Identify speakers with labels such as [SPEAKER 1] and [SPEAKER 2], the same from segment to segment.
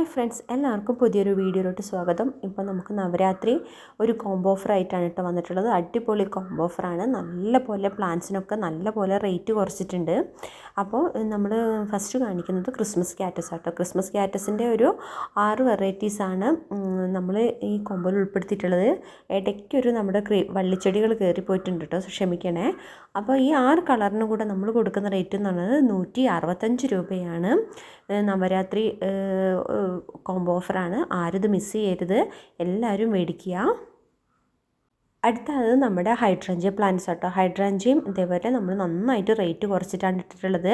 [SPEAKER 1] Hi friends എല്ലാവർക്കും പുതിയൊരു വീഡിയോയിലോട്ട് സ്വാഗതം. ഇപ്പോൾ നമുക്ക് നവരാത്രി ഒരു കോംബോ ഓഫർ ആയിട്ടാണ് കേട്ടോ വന്നിട്ടുള്ളത്. അടിപൊളി കോംബോ ഓഫറാണ് നല്ല പോലെ പ്ലാൻസിനൊക്കെ നല്ല പോലെ റേറ്റ് കുറച്ചിട്ടുണ്ട്. അപ്പോൾ നമ്മൾ ഫസ്റ്റ് കാണിക്കുന്നത് ക്രിസ്മസ് ക്യാറ്റസ് ആട്ടോ. ക്രിസ്മസ് ക്യാറ്റസിന്റെ ഒരു ആറ് വെറൈറ്റീസാണ് നമ്മൾ ഈ കോംബോയിൽ ഉൾപ്പെടുത്തിയിട്ടുള്ളത്. ഇടയ്ക്കൊരു നമ്മുടെ ക്രീ വള്ളിച്ചെടികൾ കയറി പോയിട്ടുണ്ട് കേട്ടോ ക്ഷമിക്കണേ. അപ്പോൾ ഈ ആറ് കളറിനും കൂടെ നമ്മൾ കൊടുക്കുന്ന റേറ്റ് എന്ന് പറയുന്നത് നൂറ്റി അറുപത്തഞ്ച് രൂപയാണ്. നവരാത്രി കോംബോ ഓഫറാണ് ആരും ഇത് മിസ് ചെയ്യരുത്. എല്ലാവരും മേടിക്കുക. അടുത്തത് നമ്മുടെ ഹൈഡ്രഞ്ചിയ പ്ലാന്റ്സ് കേട്ടോ ഹൈഡ്രാഞ്ചിയും ഇതേപോലെ നമ്മൾ നന്നായിട്ട് റേറ്റ് കുറച്ചിട്ടാണ് ഇട്ടിട്ടുള്ളത്.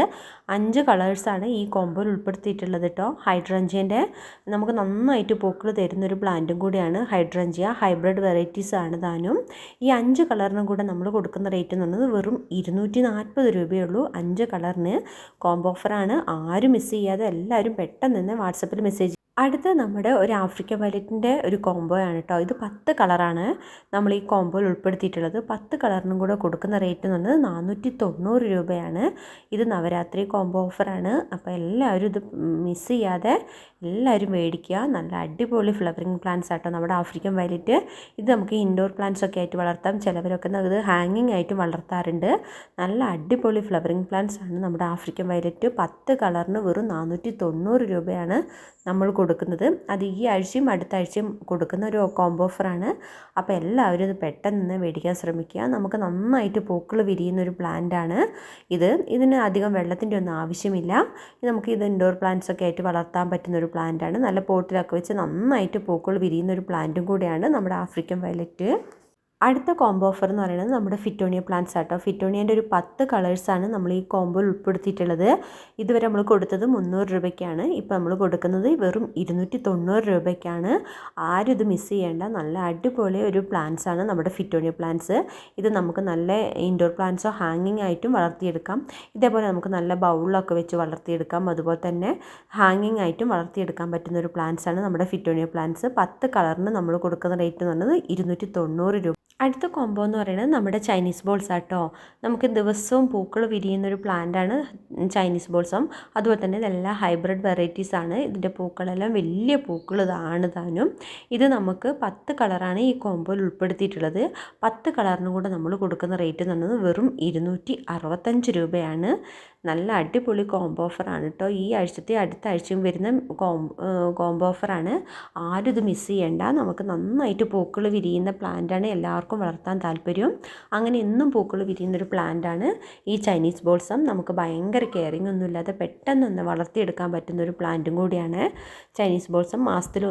[SPEAKER 1] അഞ്ച് കളേഴ്സാണ് ഈ കോമ്പോയിൽ ഉൾപ്പെടുത്തിയിട്ടുള്ളത് കേട്ടോ ഹൈഡ്രാഞ്ചിയന്റെ നമുക്ക് നന്നായിട്ട് പൂക്കൾ തരുന്നൊരു പ്ലാന്റും കൂടിയാണ് ഹൈഡ്രഞ്ചിയ ഹൈബ്രിഡ് വെറൈറ്റീസ് ആണ് താനും. ഈ അഞ്ച് കളറിനും കൂടെ നമ്മൾ കൊടുക്കുന്ന റേറ്റ് എന്ന് പറയുന്നത് വെറും ഇരുന്നൂറ്റി നാൽപ്പത് രൂപയുള്ളൂ. അഞ്ച് കളറിന് കോംബോ ഓഫറാണ് ആരും മിസ് ചെയ്യാതെ എല്ലാവരും പെട്ടെന്ന് തന്നെ വാട്സപ്പിൽ മെസ്സേജ് അടുത്ത നമ്മുടെ ഒരു ആഫ്രിക്കൻ വയലറ്റിന്റെ ഒരു കോംബോ ആണ് കേട്ടോ ഇത് പത്ത് കളറാണ് നമ്മൾ ഈ കോംബോയിൽ ഉൾപ്പെടുത്തിയിട്ടുള്ളത്. പത്ത് കളറിനും കൂടെ കൊടുക്കുന്ന റേറ്റ് എന്ന് പറഞ്ഞത് നാനൂറ്റി തൊണ്ണൂറ് രൂപയാണ്. ഇത് നവരാത്രി കോംബോ ഓഫറാണ് അപ്പോൾ എല്ലാവരും ഇത് മിസ് ചെയ്യാതെ എല്ലാവരും മേടിക്കുക. നല്ല അടിപൊളി ഫ്ലവറിങ് പ്ലാന്റ്സ് ആട്ടോ നമ്മുടെ ആഫ്രിക്കൻ വയലറ്റ്. ഇത് നമുക്ക് ഇൻഡോർ പ്ലാന്റ്സ് ഒക്കെ ആയിട്ട് വളർത്താം. ചിലവരൊക്കെ ഇത് ഹാങ്ങിങ് ആയിട്ടും വളർത്താറുണ്ട്. നല്ല അടിപൊളി ഫ്ലവറിങ് പ്ലാന്റ്സ് ആണ് നമ്മുടെ ആഫ്രിക്കൻ വയലറ്റ്. പത്ത് കളറിന് വെറും നാനൂറ്റി തൊണ്ണൂറ് രൂപയാണ് നമ്മൾ കൊടുക്കുന്നത്. അത് ഈ ആഴ്ചയും അടുത്ത ആഴ്ചയും കൊടുക്കുന്ന ഒരു കോംബോ ഓഫറാണ് അപ്പോൾ എല്ലാവരും ഇത് പെട്ടെന്ന് മേടിക്കാൻ ശ്രമിക്കുക. നമുക്ക് നന്നായിട്ട് പൂക്കൾ വിരിയുന്ന ഒരു പ്ലാന്റാണ് ഇത്. ഇതിന് അധികം വെള്ളത്തിന്റെ ഒന്നും ആവശ്യമില്ല. നമുക്ക് ഇത് ഇൻഡോർ പ്ലാന്റ്സ് ഒക്കെ ആയിട്ട് വളർത്താൻ പറ്റുന്ന ഒരു പ്ലാന്റാണ് നല്ല പോട്ടിലൊക്കെ വെച്ച് നന്നായിട്ട് പൂക്കൾ വിരിയുന്ന ഒരു പ്ലാന്റും കൂടിയാണ് നമ്മുടെ ആഫ്രിക്കൻ വയലറ്റ് അടുത്ത കോംബോ ഓഫർ എന്ന് പറയുന്നത് നമ്മുടെ ഫിറ്റോണിയ പ്ലാന്റ്സ് ആട്ടോ. ഫിറ്റോണിയന്റെ ഒരു പത്ത് കളേഴ്സാണ് നമ്മൾ ഈ കോംബോയിൽ ഉൾപ്പെടുത്തിയിട്ടുള്ളത്. ഇതുവരെ നമ്മൾ കൊടുത്തത് മുന്നൂറ് രൂപയ്ക്കാണ്. ഇപ്പോൾ നമ്മൾ കൊടുക്കുന്നത് വെറും ഇരുന്നൂറ്റി തൊണ്ണൂറ് രൂപയ്ക്കാണ്. ആരും ഇത് മിസ് ചെയ്യേണ്ട. നല്ല അടിപൊളി ഒരു പ്ലാന്റ്സ് ആണ് നമ്മുടെ ഫിറ്റോണിയ പ്ലാന്റ്സ് ഇത് നമുക്ക് നല്ല ഇൻഡോർ പ്ലാന്റ്സോ ഹാങ്ങിങ് ആയിട്ടും വളർത്തിയെടുക്കാം. ഇതേപോലെ നമുക്ക് നല്ല ബൗളിലൊക്കെ വെച്ച് വളർത്തിയെടുക്കാം. അതുപോലെ തന്നെ ഹാങ്ങിങ് ആയിട്ടും വളർത്തിയെടുക്കാൻ പറ്റുന്ന ഒരു പ്ലാന്റ്സ് ആണ് നമ്മുടെ ഫിറ്റോണിയ പ്ലാന്റ്സ് പത്ത് കളറിന് നമ്മൾ കൊടുക്കുന്ന റേറ്റ് എന്ന് പറയുന്നത് ഇരുന്നൂറ്റി തൊണ്ണൂറ് രൂപ. അടുത്ത കോംബോ എന്ന് പറയുന്നത് നമ്മുടെ ചൈനീസ് ബോൾസ് ആട്ടോ. നമുക്ക് ദിവസവും പൂക്കൾ വിരിയുന്ന ഒരു പ്ലാന്റാണ് ചൈനീസ് ബോൾസും അതുപോലെ തന്നെ ഇതെല്ലാം ഹൈബ്രിഡ് വെറൈറ്റീസ് ആണ്. ഇതിന്റെ പൂക്കളെല്ലാം വലിയ പൂക്കൾ ഇതാണ് താനും. ഇത് നമുക്ക് പത്ത് കളറാണ് ഈ കോംബോയിൽ ഉൾപ്പെടുത്തിയിട്ടുള്ളത്. പത്ത് കളറിനും കൂടെ നമ്മൾ കൊടുക്കുന്ന റേറ്റ് എന്ന് പറയുന്നത് വെറും ഇരുന്നൂറ്റി അറുപത്തഞ്ച് രൂപയാണ്. നല്ല അടിപൊളി കോംബോ ഓഫറാണ് കേട്ടോ ഈ ആഴ്ചത്തെ അടുത്ത ആഴ്ചയും വരുന്ന കോംബോ ഓഫറാണ് ആരും ഇത് മിസ് ചെയ്യേണ്ട. നമുക്ക് നന്നായിട്ട് പൂക്കൾ വിരിയുന്ന പ്ലാന്റാണ് എല്ലാവർക്കും വളർത്താൻ താല്പര്യവും. അങ്ങനെ എന്നും പൂക്കൾ വിരിയുന്ന ഒരു പ്ലാന്റാണ് ഈ ചൈനീസ് ബോൾസം നമുക്ക് ഭയങ്കര കെയറിങ് ഒന്നുമില്ലാതെ ഇല്ലാതെ ഒന്ന് വളർത്തിയെടുക്കാൻ പറ്റുന്ന ഒരു പ്ലാന്റും കൂടിയാണ്. ചൈനീസ് ബോൾസം മാസത്തിൽ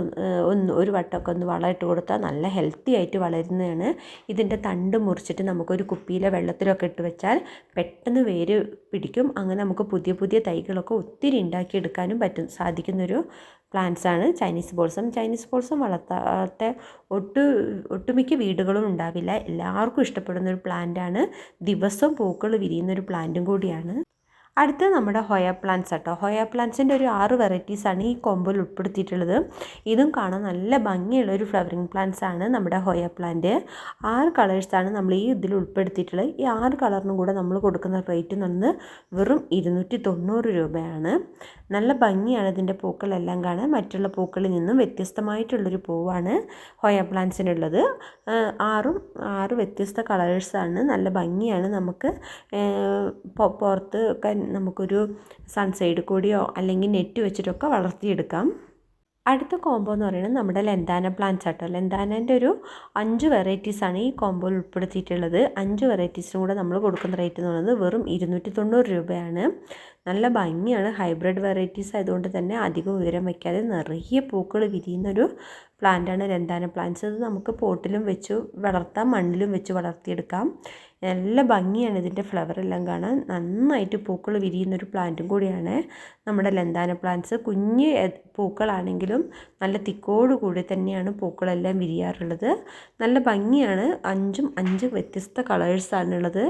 [SPEAKER 1] ഒന്ന് ഒരു വട്ടമൊക്കെ ഒന്ന് വളമിട്ട് കൊടുത്താൽ നല്ല ഹെൽത്തി ആയിട്ട് വളരുന്നതാണ്. ഇതിന്റെ തണ്ട് മുറിച്ചിട്ട് നമുക്കൊരു കുപ്പിയിലെ വെള്ളത്തിലൊക്കെ ഇട്ട് വെച്ചാൽ പെട്ടെന്ന് വേര് പിടിക്കും. അങ്ങനെ നമുക്ക് പുതിയ പുതിയ തൈകളൊക്കെ ഒത്തിരി ഉണ്ടാക്കിയെടുക്കാനും പറ്റും സാധിക്കുന്നൊരു പ്ലാന്റ്സ് ആണ് ചൈനീസ് ബോൾസം ചൈനീസ് ബോൾസം വളർത്താത്ത ഒട്ടു ഒട്ടുമിക്ക വീടുകളും ഉണ്ടാവില്ല. എല്ലാവർക്കും ഇഷ്ടപ്പെടുന്ന ഒരു പ്ലാന്റ് ആണ് ദിവസം പൂക്കൾ വിരിയുന്ന ഒരു പ്ലാന്റും കൂടിയാണ്. അടുത്ത നമ്മുടെ ഹൊയ പ്ലാന്റ്സ് കേട്ടോ ഹൊയ പ്ലാന്റ്സിന്റെ ഒരു ആറ് വെറൈറ്റീസാണ് ഈ കോമ്പോയിൽ ഉൾപ്പെടുത്തിയിട്ടുള്ളത്. ഇതും കാണാൻ നല്ല ഭംഗിയുള്ള ഒരു ഫ്ലവറിങ് പ്ലാന്റ്സ് ആണ് നമ്മുടെ ഹൊയ പ്ലാന്റ്. ആറ് കളേഴ്സാണ് നമ്മൾ ഈ ഇതിൽ ഉൾപ്പെടുത്തിയിട്ടുള്ളത്. ഈ ആറ് കളറിനും കൂടെ നമ്മൾ കൊടുക്കുന്ന റേറ്റ് എന്ന് വെറും ഇരുന്നൂറ്റി തൊണ്ണൂറ് രൂപയാണ്. നല്ല ഭംഗിയാണ് ഇതിന്റെ പൂക്കളെല്ലാം കാണാൻ. മറ്റുള്ള പൂക്കളിൽ നിന്നും വ്യത്യസ്തമായിട്ടുള്ളൊരു പൂവാണ് ഹൊയ പ്ലാന്റ്സിനുള്ളത്. ആറും ആറ് വ്യത്യസ്ത കളേഴ്സാണ് നല്ല ഭംഗിയാണ് നമുക്ക് പുറത്ത് നമുക്കൊരു സൺസൈഡ് കൂടിയോ അല്ലെങ്കിൽ നെറ്റ് വെച്ചിട്ടൊക്കെ വളർത്തിയെടുക്കാം. അടുത്ത കോംബോ എന്ന് പറയുന്നത് നമ്മുടെ ലെന്താന പ്ലാന്റ്സ് ആട്ടോ ലെന്താനന്റെ ഒരു അഞ്ച് വെറൈറ്റീസാണ് ഈ കോംബോയിൽ ഉൾപ്പെടുത്തിയിട്ടുള്ളത്. അഞ്ച് വെറൈറ്റീസിനും കൂടെ നമ്മൾ കൊടുക്കുന്ന റേറ്റ് എന്ന് പറയുന്നത് വെറും ഇരുന്നൂറ്റി തൊണ്ണൂറ് രൂപയാണ്. നല്ല ഭംഗിയാണ്. ഹൈബ്രിഡ് വെറൈറ്റീസ് ആയതുകൊണ്ട് തന്നെ അധികം ഉയരം വയ്ക്കാതെ നിറയെ പൂക്കൾ വിരിയുന്നൊരു പ്ലാന്റാണ് ലെന്താന പ്ലാന്റ്സ് അത് നമുക്ക് പോട്ടിലും വെച്ച് വളർത്താം മണ്ണിലും വെച്ച് വളർത്തിയെടുക്കാം. നല്ല ഭംഗിയാണ് ഇതിന്റെ ഫ്ലവർ എല്ലാം കാണാൻ. നന്നായിട്ട് പൂക്കൾ വിരിയുന്നൊരു പ്ലാന്റും കൂടിയാണ്. നമ്മുടെ ലന്താന പ്ലാന്റ്സ് കുഞ്ഞ് പൂക്കളാണെങ്കിലും നല്ല തിക്കോട് കൂടി തന്നെയാണ് പൂക്കളെല്ലാം വിരിയാറുള്ളത്. നല്ല ഭംഗിയാണ്. അഞ്ചും അഞ്ച് വ്യത്യസ്ത കളേഴ്സാണുള്ളത്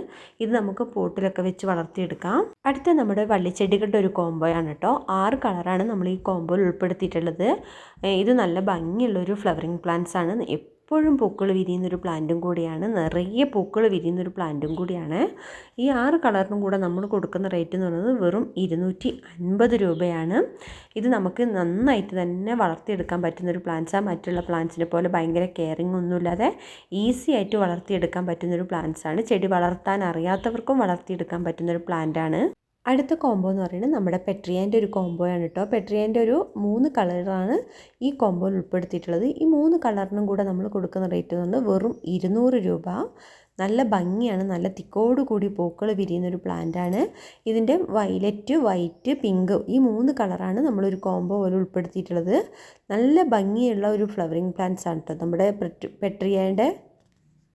[SPEAKER 1] ഇത് നമുക്ക് പോട്ടിലൊക്കെ വെച്ച് വളർത്തിയെടുക്കാം. അടുത്ത നമ്മുടെ വള്ളിച്ചെടികളുടെ ഒരു കോംബോയാണ് കേട്ടോ. ആറ് കളറാണ് നമ്മൾ ഈ കോംബോയിൽ ഉൾപ്പെടുത്തിയിട്ടുള്ളത്. ഇത് നല്ല ഭംഗിയുള്ളൊരു ഫ്ലവറിങ് പ്ലാന്റ്സ് ആണ്. എപ്പോഴും പൂക്കൾ വിരിയുന്നൊരു പ്ലാന്റും കൂടിയാണ്. നിറയെ പൂക്കൾ വിരിയുന്നൊരു പ്ലാന്റും കൂടിയാണ്. ഈ ആറ് കളറിനും കൂടെ നമ്മൾ കൊടുക്കുന്ന റേറ്റ് എന്ന് പറയുന്നത് വെറും ഇരുന്നൂറ്റി അൻപത് രൂപയാണ്. ഇത് നമുക്ക് നന്നായിട്ട് തന്നെ വളർത്തിയെടുക്കാൻ പറ്റുന്നൊരു പ്ലാന്റ്സാണ് മറ്റുള്ള പ്ലാന്റ്സിനെ പോലെ ഭയങ്കര കെയറിങ് ഒന്നുമില്ലാതെ ഈസി ആയിട്ട് വളർത്തിയെടുക്കാൻ പറ്റുന്നൊരു പ്ലാന്റ്സാണ് ചെടി വളർത്താൻ അറിയാത്തവർക്കും വളർത്തിയെടുക്കാൻ പറ്റുന്നൊരു പ്ലാന്റാണ് അടുത്ത കോംബോ എന്ന് പറയുന്നത് നമ്മുടെ പെട്രിയാന്റെ ഒരു കോംബോ ആണ് കേട്ടോ. പെട്രിയാന്റെ ഒരു മൂന്ന് കളറാണ് ഈ കോംബോയിൽ ഉൾപ്പെടുത്തിയിട്ടുള്ളത്. ഈ മൂന്ന് കളറിനും കൂടെ നമ്മൾ കൊടുക്കുന്ന റേറ്റ് എന്ന് പറഞ്ഞാൽ വെറും ഇരുന്നൂറ് രൂപ. നല്ല ഭംഗിയാണ്. നല്ല തിക്കോട് കൂടി പൂക്കൾ വിരിയുന്നൊരു പ്ലാന്റാണ് ഇതിന്റെ വയലറ്റ് വൈറ്റ് പിങ്ക് ഈ മൂന്ന് കളറാണ് നമ്മളൊരു കോംബോ പോലെ ഉൾപ്പെടുത്തിയിട്ടുള്ളത്. നല്ല ഭംഗിയുള്ള ഒരു ഫ്ലവറിങ് പ്ലാന്റ്സ് ആണ് കേട്ടോ. നമ്മുടെ പെട്രിയയുടെ